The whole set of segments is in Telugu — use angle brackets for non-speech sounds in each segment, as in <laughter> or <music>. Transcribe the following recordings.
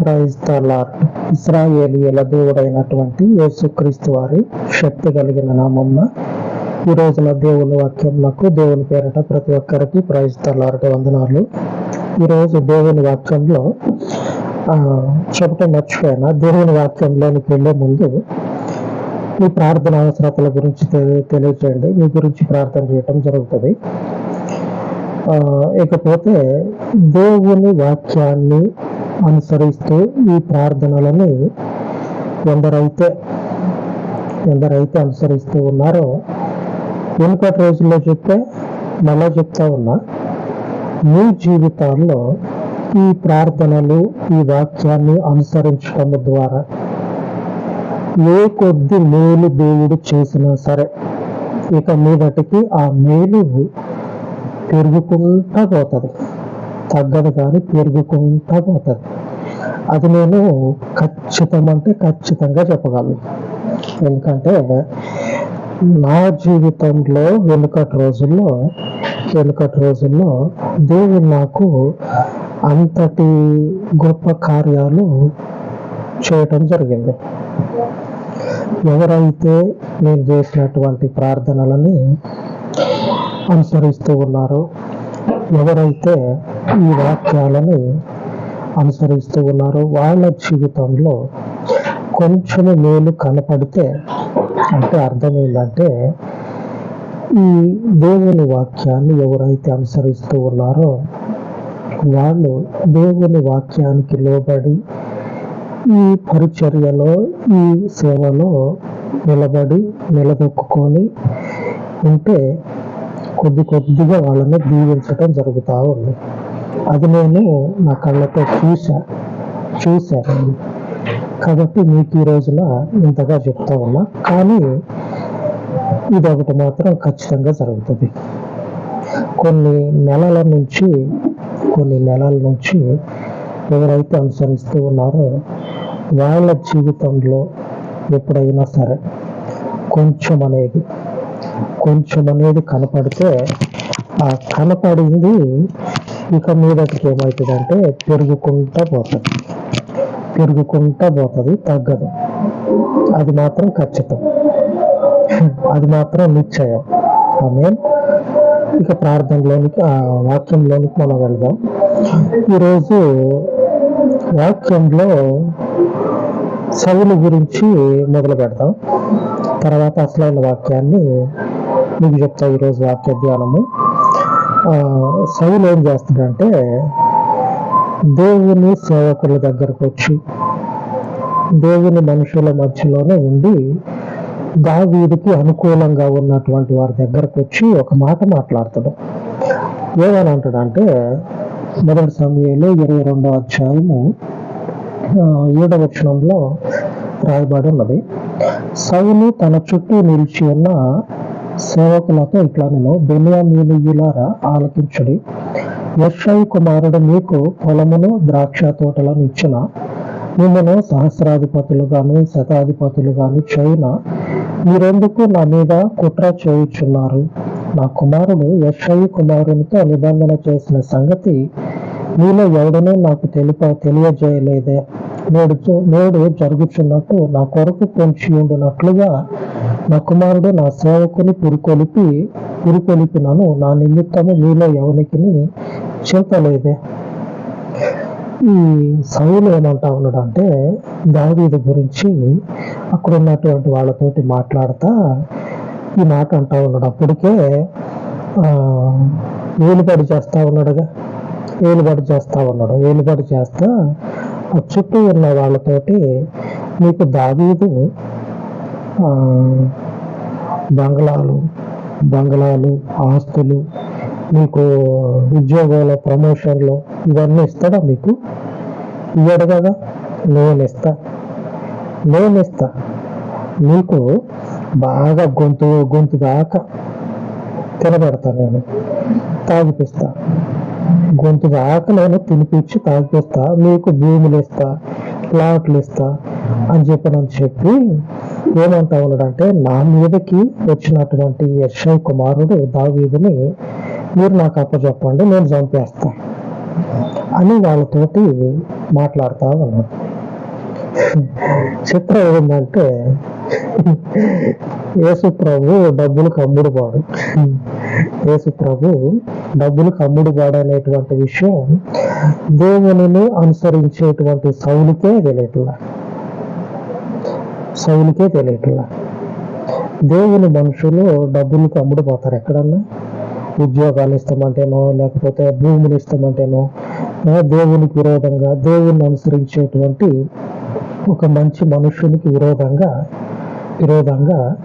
ప్రైజ్ ద లార్డ్ ఇస్రాయేలీల దేవుడైనటువంటి యేసుక్రీస్తు వారి శక్తి కలిగిన నామమ్మ ఈ రోజున దేవుని వాక్యములకు దేవుని పేరట ప్రతి ఒక్కరికి ప్రైజ్ ద లార్డ్ వందనాలు ఈరోజు దేవుని వాక్యంలో చెప్పటం మర్చిపోయినా? దేవుని వాక్యంలోనికి వెళ్ళే ముందు మీ ప్రార్థన అవసరతల గురించి తెలి- తెలియచేయండి. మీ గురించి ప్రార్థన చేయటం జరుగుతుంది. ఇకపోతే దేవుని వాక్యాన్ని అనుసరిస్తూ ఈ ప్రార్థనలని ఎందరైతే ఎందరైతే అనుసరిస్తూ ఉన్నారో వెనుకటి రోజుల్లో చెప్తే మళ్ళా చెప్తా ఉన్నా మీ జీవితాల్లో ఈ ప్రార్థనలు ఈ వాక్యాన్ని అనుసరించడం ద్వారా ఏ కొద్ది మేలు దేవుడు చేసినా సరే ఇక మీదటికి ఆ మేలు పెరుగుకుంటా పోతుంది. తగ్గదు కానీ పెరుగుకుంటా పోతుంది. అది నేను ఖచ్చితం అంటే ఖచ్చితంగా చెప్పగలను. ఎందుకంటే నా జీవితంలో వెనుకటి రోజుల్లో వెనుకటి రోజుల్లో దేవుడు నాకు అంతటి గొప్ప కార్యాలు చేయటం జరిగింది. ఎవరైతే నేను చేసినటువంటి ప్రార్థనలని అనుసరిస్తూ ఉన్నారో. ఎవరైతే ఈ వాక్యాలని అనుసరిస్తూ ఉన్నారో వాళ్ళ జీవితంలో కొంచెం మేలు కనపడితే అంటే అర్థం ఏంటంటే ఈ దేవుని వాక్యాన్ని ఎవరైతే అనుసరిస్తూ ఉన్నారో వాళ్ళు దేవుని వాక్యానికి లోబడి ఈ పరిచర్యలో ఈ సేవలో నిలబడి నిలదొక్కుకొని ఉంటే కొద్ది కొద్దిగా వాళ్ళని దీవించడం జరుగుతూ ఉంది. అది నేను నా కళ్ళతో చూసా చూశాను కాబట్టి మీకు ఈ రోజున ఇంతగా చెప్తా ఉన్నా. కానీ ఇదొకటి మాత్రం ఖచ్చితంగా జరుగుతుంది. కొన్ని నెలల నుంచి కొన్ని నెలల నుంచి ఎవరైతే అనుసరిస్తూ ఉన్నారో వాళ్ళ జీవితంలో ఎప్పుడైనా సరే కొంచెం అనేది కొంచెం అనేది కనపడితే ఆ కనపడింది ఇక మీదటికి ఏమవుతుందంటే పెరుగుకుంటా పోతుంది. పెరుగుకుంటా పోతుంది తగ్గదు. అది మాత్రం ఖచ్చితం. అది మాత్రం నిశ్చయం. ఆమె ఇక ప్రార్థనలోనికి ఆ వాక్యంలోనికి మనం వెళ్దాం. ఈరోజు వాక్యంలో సవులు గురించి మొదలు పెడదాం తర్వాత అసలైన వాక్యాన్ని మీకు చెప్తా ఈరోజు వాక్య ధ్యానము. ఆ, సౌలు ఏం చేస్తాడంటే దేవుని సేవకుల దగ్గరకు వచ్చి దేవుని మనుషుల మధ్యలోనే ఉండి దావీదికి అనుకూలంగా ఉన్నటువంటి వారి దగ్గరకు వచ్చి ఒక మాట మాట్లాడతాడు. ఏమని అంటాడంటే మొదటి సమయంలో ఇరవై రెండవ అధ్యాయము ఏడవ వచనంలో రాయబడి ఉన్నది. సౌలు తన చుట్టూ నిలిచి ఉన్న సేవకులతో ఇట్లా నేను బెనియామీనియులారా ఆలకించుడి. యశ్ఐ కుమారుడు మీకు పొలమును ద్రాక్ష తోటలను ఇచ్చిన? మిమ్మల్ని సహస్రాధిపతులుగాను శతాధిపతులుగాను చేయిన? మీరెందుకు నా మీద కుట్ర చేయుచున్నారు. నా కుమారుడు యశ్ఐ కుమారునితో నిబంధన చేసిన సంగతి మీలో ఎవడనూ నాకు తెలిప తెలియజేయలేదే. నేడు నేడు జరుగుచున్నట్టు నా కొరకు పొంచి ఉండునట్లుగా నా కుమారుడు నా సేవకుని పురుకొలిపి పురుకొలిపినను. నా నిమిత్తము మీలో ఎవరికి చింతలేదే ఈ సౌలు ఏమంటా ఉన్నాడు అంటే దావీదు గురించి అక్కడ ఉన్నటువంటి వాళ్ళతోటి మాట్లాడుతా ఈ మాట అంటా ఉన్నాడు. అప్పటికే వేలుబడి చేస్తా ఉన్నాడుగా. వేలుబడి చేస్తా ఉన్నాడు. వేలుబడి చేస్తా ఆ చుట్టూ ఉన్న వాళ్ళతోటి మీకు దావీదు బంగ్లాలు బంగ్లాలు ఆస్తులు మీకు ఉద్యోగాల ప్రమోషన్లు ఇవన్నీ ఇస్తాడా మీకు? ఇవ్వడు కదా నేను ఇస్తా నేను ఇస్తా. మీకు బాగా గొంతు గొంతు దాకా తినబెడతా నేను తాగిపిస్తా. గొంతు దాకా నేను తినిపించి తాగిపిస్తా మీకు భూములు ఇస్తా ప్లాట్లు ఇస్తా అని చెప్పనని చెప్పి ఏమంటా ఉన్నాడంటే నా మీదకి వచ్చినటువంటి యశ్ఐ కుమారుడు దావీదుని మీరు నాకు అప్పచెప్పండి నేను చంపేస్తా అని వాళ్ళతోటి మాట్లాడుతూ ఉన్నాడు. చిత్రం ఏంటంటే యేసు ప్రభు డబ్బులకు కమ్ముడు పాడు యేసు ప్రభు డబ్బులు కమ్ముడు పాడు అనేటువంటి విషయం దేవునిని అనుసరించేటువంటి సౌలుకే తెలియట్లా. సౌలుకే తెలియట్లా. దేవుని మనుషులు డబ్బులకు అమ్ముడు పోతారు ఎక్కడన్నా? ఉద్యోగాలు ఇస్తామంటేనో లేకపోతే భూములు ఇస్తామంటేనో దేవునికి విరోధంగా దేవుని అనుసరించేటువంటి ఒక మంచి మనుషునికి విరోధంగా విరోధంగా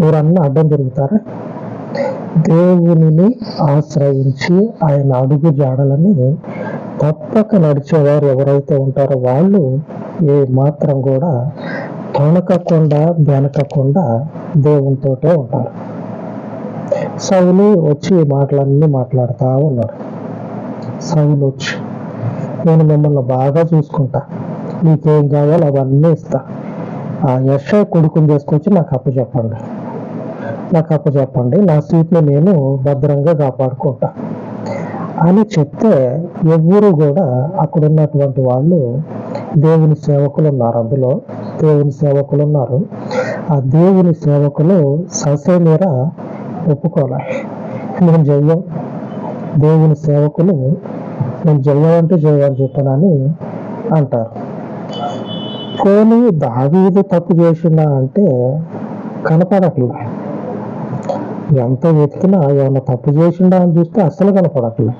ఎవరన్నా అడ్డం తిరుగుతారా? దేవునిని ఆశ్రయించి ఆయన అడుగు జాడలని తప్పక నడిచేవారు ఎవరైతే ఉంటారో వాళ్ళు ఏ మాత్రం కూడా తొణకకుండా బెనకకుండా దేవునితోటే ఉంటారు. సౌలు వచ్చి మాటలన్నీ మాట్లాడుతూ ఉన్నాడు. సౌలు వచ్చి నేను మిమ్మల్ని బాగా చూసుకుంటా. మీకేం కావాలో అవన్నీ ఇస్తా. ఆ యశ కొడుకుని తీసుకొచ్చి నాకు అప్పు చెప్పండి. నాకు అప్పు చెప్పండి. నా సీట్ని నేను భద్రంగా కాపాడుకుంటా. అని చెప్తే ఎవ్వరూ కూడా అక్కడ ఉన్నటువంటి వాళ్ళు దేవుని సేవకులు ఉన్నారు అందులో దేవుని సేవకులు ఉన్నారు ఆ దేవుని సేవకులు ససేమీర ఒప్పుకోలే. మేము జయ్యం దేవుని సేవకులు మేము చెయ్యమంటే చేయమని చెప్పనని అంటారు. పోనీ దావీదు తప్పు చేసిందా అంటే కనపడట్లే. ఎంత వెతికినా ఏమన్నా తప్పు చేసిండా అని చూస్తే అస్సలు కనపడట్లే.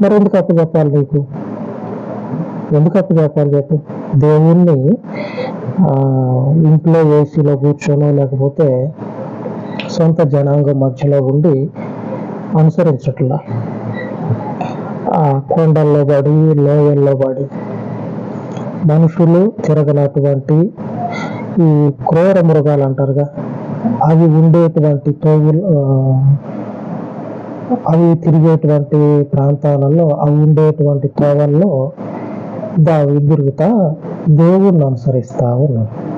మరి ఎందుకు అప్పు చెప్పాలి నీకు? ఎందుకు అప్పు చెప్పాలి చెప్పు? దేవుణ్ణి ఇంట్లో ఏసీలో కూర్చొనో లేకపోతే సొంత జనాంగం మధ్యలో ఉండి అనుసరించట్లా. ఆ కొండల్లో పడి లోయల్లో పడి మనుషులు తిరగనటువంటి ఈ క్రూర మృగాలు అంటారుగా అవి ఉండేటువంటి తోగులు అవి తిరిగేటువంటి ప్రాంతాలలో అవి ఉండేటువంటి తోవల్లో దావి తిరుగుతా దేవుణ్ణి అనుసరిస్తా ఉన్నాడు.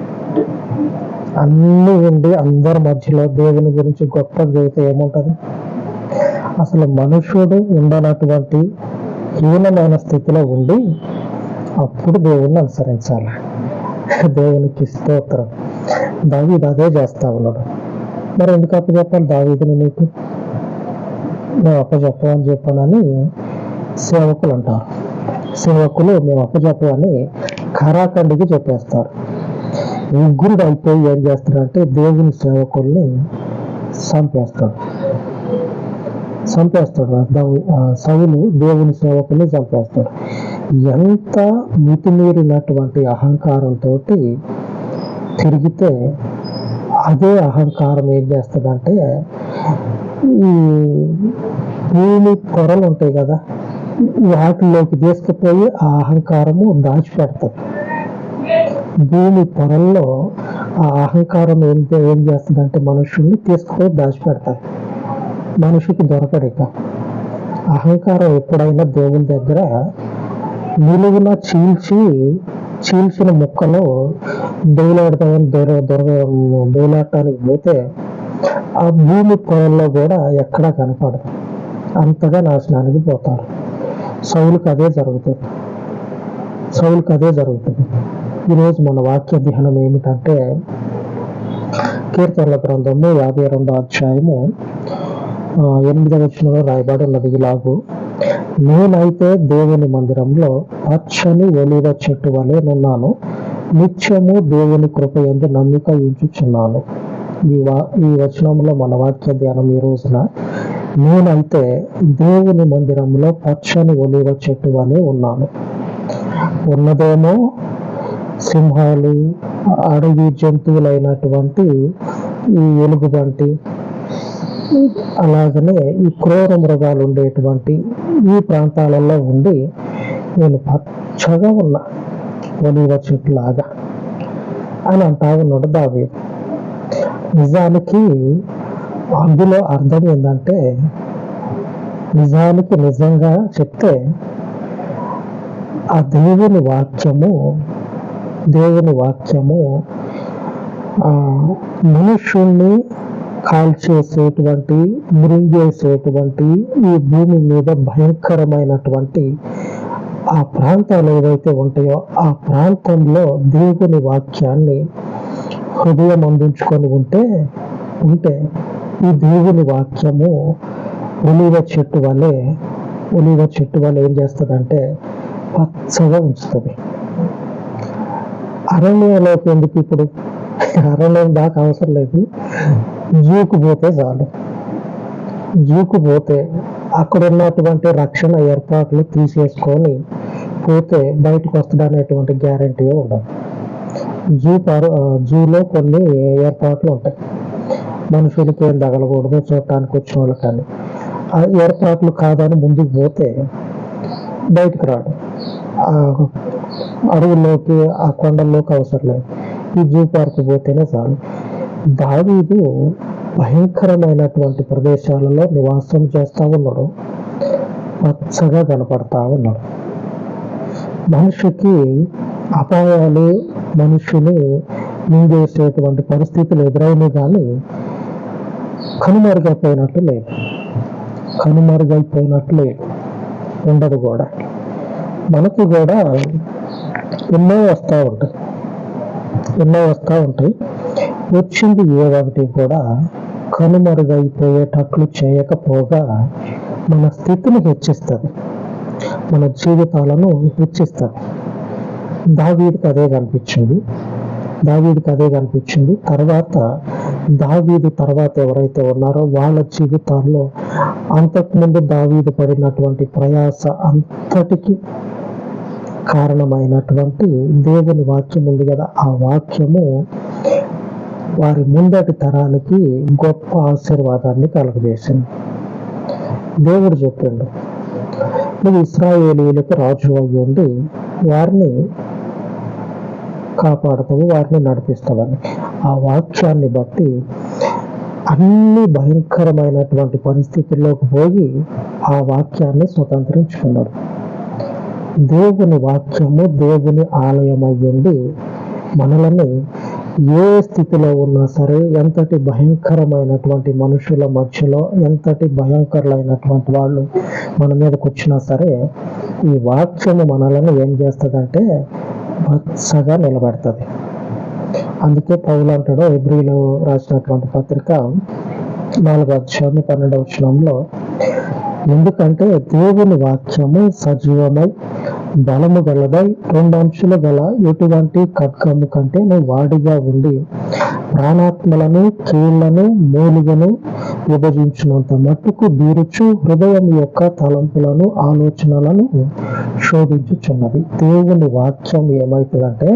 అన్నీ ఉండి అందరి మధ్యలో దేవుని గురించి గొప్ప చెబితే ఏముంటది? అసలు మనుషుడు ఉండనటువంటి హీనమైన స్థితిలో ఉండి అప్పుడు దేవుణ్ణి అనుసరించాలి. దేవునికి స్తోత్రం. దావీదు అదే చేస్తా ఉన్నాడు. మరి ఎందుకు అప్పచెప్పాలి దావీదిని నీకు? మేము అప్పచెప్పమని చెప్పానని సేవకులు అంటారు. సేవకులు మేము అప్పచెప్పమని ఖరాఖండికి చెప్పేస్తారు. ముగ్గురు అయిపోయి ఏం చేస్తారంటే దేవుని సేవకుల్ని చంపేస్తాడు చంపేస్తాడు దావి- సౌలు దేవుని సేవకుల్ని చంపేస్తాడు ఎంత మితిమీరినటువంటి అహంకారంతో తిరిగితే అదే అహంకారం ఏం చేస్తుందంటే ఈ భూమి పొరలు ఉంటాయి కదా వాటిలోకి తీసుకుపోయి ఆ అహంకారము దాచిపెడతారు భూమి పొరల్లో ఆ అహంకారం ఏం ఏం చేస్తుందంటే మనుషుల్ని తీసుకుపోయి దాచిపెడతారు మనిషికి దొరకడిక. అహంకారం ఎప్పుడైనా దేవుని దగ్గర నిలువున చీల్చి చీల్చిన ముక్కలో దొలాడతామని దొర దొర దొలాడటానికి పోతే ఆ భూమి పొరల్లో కూడా ఎక్కడా కనపడదు. అంతగా నాశనానికి పోతారు. సౌలుకి అదే జరుగుతుంది. సౌలుకి అదే జరుగుతుంది. ఈరోజు మన వాక్య ధ్యానం ఏమిటంటే కీర్తనల గ్రంథము యాభై రెండో అధ్యాయము ఎనిమిదవ వచ్చినలో రాయబడి ఉన్నది ఇలాగూ. నేనైతే దేవుని మందిరంలో పచ్చని ఒలివ చెట్టు వలె నున్నాను. నిత్యము దేవుని కృప ఎందు నమ్మిక ఉంచుచున్నాను. ఈ వా ఈ వచనంలో మన వాక్య ధ్యానం ఈ రోజున నేనైతే దేవుని మందిరంలో పచ్చని ఒలివ చెట్టు వలె ఉన్నాను. ఉన్నదేమో సింహాలు అడవి జంతువులైనటువంటి ఈ ఎలుగుబంటి అలాగనే ఈ క్రూర మృగాలు ఉండేటువంటి ఈ ప్రాంతాలలో ఉండి నేను పచ్చగా ఉన్నా ఒలివ చెట్టులాగా అని అంటా ఉన్నాడు దావీదు. నిజానికి అందులో అర్థం ఏంటంటే నిజానికి నిజంగా చెప్తే ఆ దేవుని వాక్యము దేవుని వాక్యము ఆ మనుషుల్ని కాల్చేసేటువంటి మృంగేసేటువంటి ఈ భూమి మీద భయంకరమైనటువంటి ఆ ప్రాంతాలు ఏవైతే ఉంటాయో ఆ ప్రాంతంలో దేవుని వాక్యాన్ని హృదయం అందించుకొని ఉంటే ఉంటే ఈ దేవుని వాక్యము ఒలివ చెట్టు వలె ఒలివ చెట్టు వల్ల ఏం చేస్తుందంటే పచ్చగా ఉంచుతుంది. అరణ్యంలోకి ఎందుకు ఇప్పుడు? అరణ్యం దాకా అవసరం లేదు. జూకు పోతే చాలు. జూకు పోతే అక్కడ ఉన్నటువంటి రక్షణ ఏర్పాట్లు తీసేసుకొని పోతే బయటకు వస్తాడనేటువంటి గ్యారంటీ ఉండదు. జూ పారు జూలో కొన్ని ఏర్పాట్లు ఉంటాయి. మనుషులకి ఏం తగలకూడదు చూడటానికి వచ్చిన వాళ్ళు కానీ. ఆ ఏర్పాట్లు కాదని ముందుకు పోతే బయటకు రాడు. ఆ అడవుల్లోకి ఆ కొండల్లోకి అవసరం లేదు. ఈ జూ పార్క్ పోతేనే చాలు. దావీదు భయంకరమైనటువంటి ప్రదేశాలలో నివాసం చేస్తా ఉన్నాడు. పచ్చగా కనపడతా ఉన్నాడు. మనిషికి అపాయాలు మనిషిని మింగేసేటువంటి పరిస్థితులు ఎదురైనా కానీ కనుమరుగైపోయినట్టు లేదు కనుమరుగైపోయినట్లు లేదు ఉండదు కూడా. మనకు కూడా ఎన్నో వస్తూ ఉంటాయి. ఎన్నో వస్తూ ఉంటాయి. వచ్చింది ఏ ఒకటి కూడా కనుమరుగైపోయేటట్లు చేయకపోగా మన స్థితిని హెచ్చిస్తుంది. మన జీవితాలను హెచ్చిస్తుంది. దావీదికి అదే కనిపించింది. దావీదికి అదే కనిపించింది. తర్వాత దావీదు తర్వాత ఎవరైతే ఉన్నారో వాళ్ళ జీవితాల్లో అంతకుముందు దావీదు పడినటువంటి ప్రయాస అంతటికి కారణమైనటువంటి దేవుని వాక్యం ఉంది కదా. ఆ వాక్యము వారి ముందటి తరానికి గొప్ప ఆశీర్వాదాన్ని కలుగజేసింది. దేవుడు చెప్పిండు నువ్వు ఇస్రాయేలీలకు రాజు అయ్యి ఉండి వారిని కాపాడుతావు వారిని నడిపిస్తావని ఆ వాక్యాన్ని బట్టి అన్ని భయంకరమైనటువంటి పరిస్థితుల్లోకి పోయి ఆ వాక్యాన్ని స్వతంత్రించుకున్నాడు. దేవుని వాక్యము దేవుని ఆలయమై ఉండి మనల్ని ఏ స్థితిలో ఉన్నా సరే ఎంతటి భయంకరమైనటువంటి మనుషుల మధ్యలో ఎంతటి భయంకరులైనటువంటి వాళ్ళు మన మీదకి వచ్చినా సరే ఈ వాక్యము మనలను ఏం చేస్తుందంటే పచ్చగా నిలబడుతుంది. అందుకే పౌలు అంటాడు ఎబ్రిలో రాసినటువంటి పత్రిక నాలుగో అధ్యాయం పన్నెండవ అక్షరంలో ఎందుకంటే దేవుని వాక్యము సజీవమై బలము గలదై రెండు అంశాలు గల ఎటువంటి ఖడ్గము కంటే నువ్వు వాడిగా ఉండి ప్రాణాత్మలను కీళ్ళను మూలిగను విభజించినంత మట్టుకు బీరుచు హృదయం యొక్క తలంపులను ఆలోచనలను శోధించుచున్నది. దేవుని వాక్యం ఏమవుతుందంటే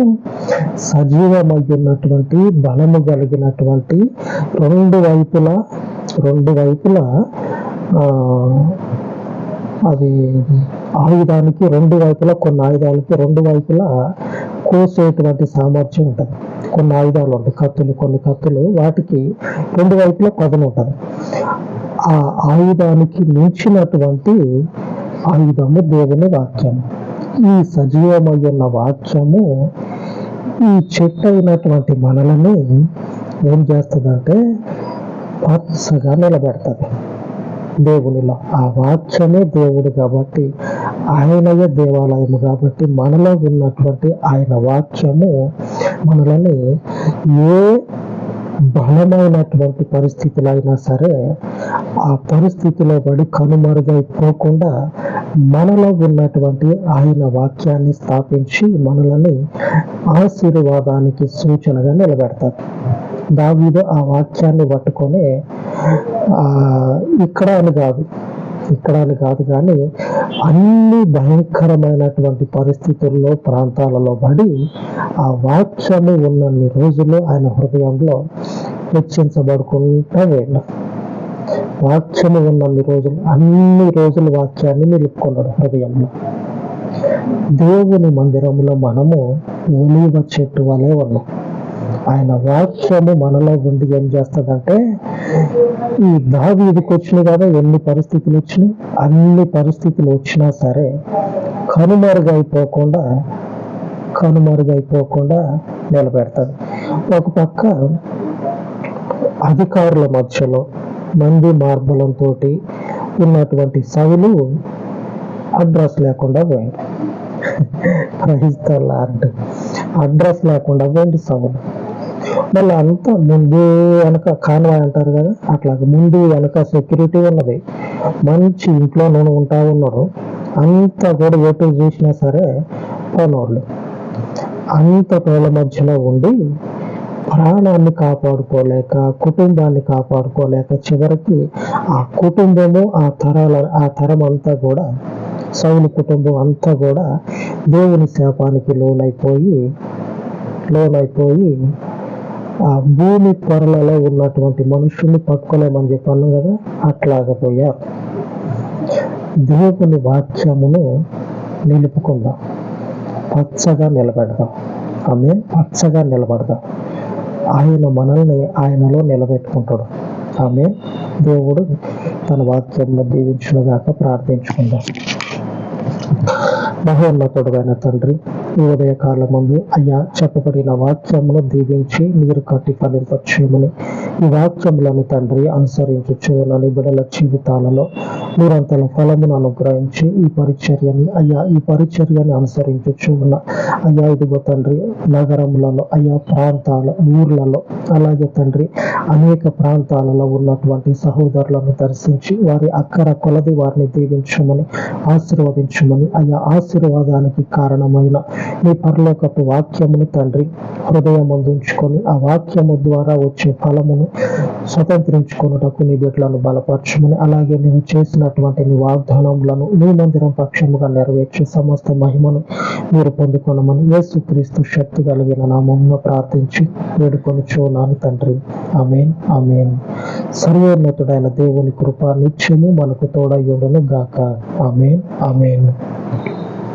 సజీవమయ్యున్నటువంటి బలము కలిగినటువంటి రెండు వైపులా రెండు వైపులా ఆ, అది ఆయుధానికి రెండు వైపులా కొన్ని ఆయుధాలకి రెండు వైపులా కోసేటువంటి సామర్థ్యం ఉంటుంది. కొన్ని ఆయుధాలు ఉంటాయి కత్తులు కొన్ని కత్తులు వాటికి రెండు వైపులా పదును ఉంటుంది. ఆ ఆయుధానికి మించినటువంటి ఆయుధము దేవుని వాక్యం ఈ సజీవమయ్యున్న వాక్యము ఈ చెట్టు అయినటువంటి మనలని ఏం చేస్తుందంటే పచ్చగా నిలబెడుతుంది. దేవునిలో. ఆ వాక్యమే దేవుడు కాబట్టి ఆయనయే దేవాలయము కాబట్టి మనలో ఉన్నటువంటి ఆయన వాక్యము మనలని ఏ బలమైనటువంటి పరిస్థితులు అయినా సరే ఆ పరిస్థితిలో పడి కనుమరుగైపోకుండా మనలో ఉన్నటువంటి ఆయన వాక్యాన్ని స్థాపించి మనలని ఆశీర్వాదానికి సూచనగా నిలబెడతారు. దావీదు ఆ వాక్యాన్ని పట్టుకొని ఇక్కడ అని కాదు ఇక్కడ అని కాదు కానీ అన్ని భయంకరమైనటువంటి పరిస్థితుల్లో ప్రాంతాలలో పడి ఆ వాక్యము ఉన్నన్ని రోజులు ఆయన హృదయంలో హెచ్చించబడుకుంటా వెళ్ళాం వాక్యము ఉన్నన్ని రోజులు అన్ని రోజులు వాక్యాన్ని నిలుపుకున్నాడు హృదయంలో. దేవుని మందిరంలో మనము ఒలివ చెట్టు వలె ఉన్నాం. ఆయన వాక్యము మనలో ఉండి ఏం చేస్తుందంటే ఈ దావీదికి వచ్చినాయి కదా ఎన్ని పరిస్థితులు వచ్చినాయి అన్ని పరిస్థితులు వచ్చినా సరే కనుమరుగైపోకుండా కనుమరుగైపోకుండా నిలబెడతాడు. ఒక పక్క అధికారుల మధ్యలో మంది మార్బలంతో ఉన్నటువంటి సవులు అడ్రస్ లేకుండా పోయింది ప్రైజ్ <laughs> అడ్రస్. లేకుండా పోయింది సవులు మళ్ళీ అంతా ముందు వెనక కాన్వాయ్ అంటారు కదా అట్లా ముందు వెనక సెక్యూరిటీ ఉన్నది. మంచి ఇంట్లో నేను ఉంటా ఉన్నాడు అంతా కూడా ఎటు చూసినా సరే పోనోళ్ళు. అంత తోల మధ్యలో ఉండి ప్రాణాన్ని కాపాడుకోలేక కుటుంబాన్ని కాపాడుకోలేక చివరికి ఆ కుటుంబము ఆ తరాల ఆ తరం అంతా కూడా సౌలు కుటుంబం అంతా కూడా దేవుని శాపానికి లోనైపోయి లోనైపోయి భూమి పొరలలో ఉన్నటువంటి మనుషుల్ని పట్టుకోలేమని చెప్పాను కదా అట్లాగపోయా. దేవుని వాక్యమును నిలుపుకుందాం. పచ్చగా నిలబెడదాం. ఆమె పచ్చగా నిలబడదాం. ఆయన మనల్ని ఆయనలో నిలబెట్టుకుంటాడు. ఆమె దేవుడు తన వాక్యంలో దీవించునుగాక ప్రార్థించుకుందాం. మహోన్నతుడైన తండ్రి ఈ ఉదయ కాలమందు అయ్యా చెప్పబడిన వాక్యమును దీవించి మీరు కట్టి ఫలింపచేయమని. ఈ వాక్యములను తండ్రి అనుసరించుచునని బిడల జీవితాలలో మీరంతల ఫలమును అనుగ్రహించి ఈ పరిచర్యని అయ్యా ఈ పరిచర్యని అనుసరించచ్చు ఉన్న అయ్యా ఇదిగో తండ్రి నగరములలో అయ్యా ప్రాంతాల ఊర్లలో అలాగే తండ్రి అనేక ప్రాంతాలలో ఉన్నటువంటి సహోదరులను దర్శించి వారి అక్కర కొలది వారిని దీవించమని ఆశీర్వదించమని అయ్యా ఆశీర్వాదానికి కారణమైన నీ పరలోకపు వాక్యమును తండ్రి హృదయం అందించుకొని ఆ వాక్యము ద్వారా వచ్చే ఫలమును స్వతంత్రించుకున్నటకు నీ బిడ్డలను బలపరచమని అలాగే నేను చేసినటువంటి నీ వాగ్దానములను నీ మందిరం పక్షముగా నెరవేర్చి సమస్త మహిమను మీరు పొందుకొనమని యేసుక్రీస్తు శక్తి కలిగిన నామమును ప్రార్థించి వేడుకొని చూనాను తండ్రి. Amen amen. సర్వోన్నతుడైన దేవుని కృప నిత్యము మనకు తోడయ్యుండును గాక ఆమెన్ ఆమెన్.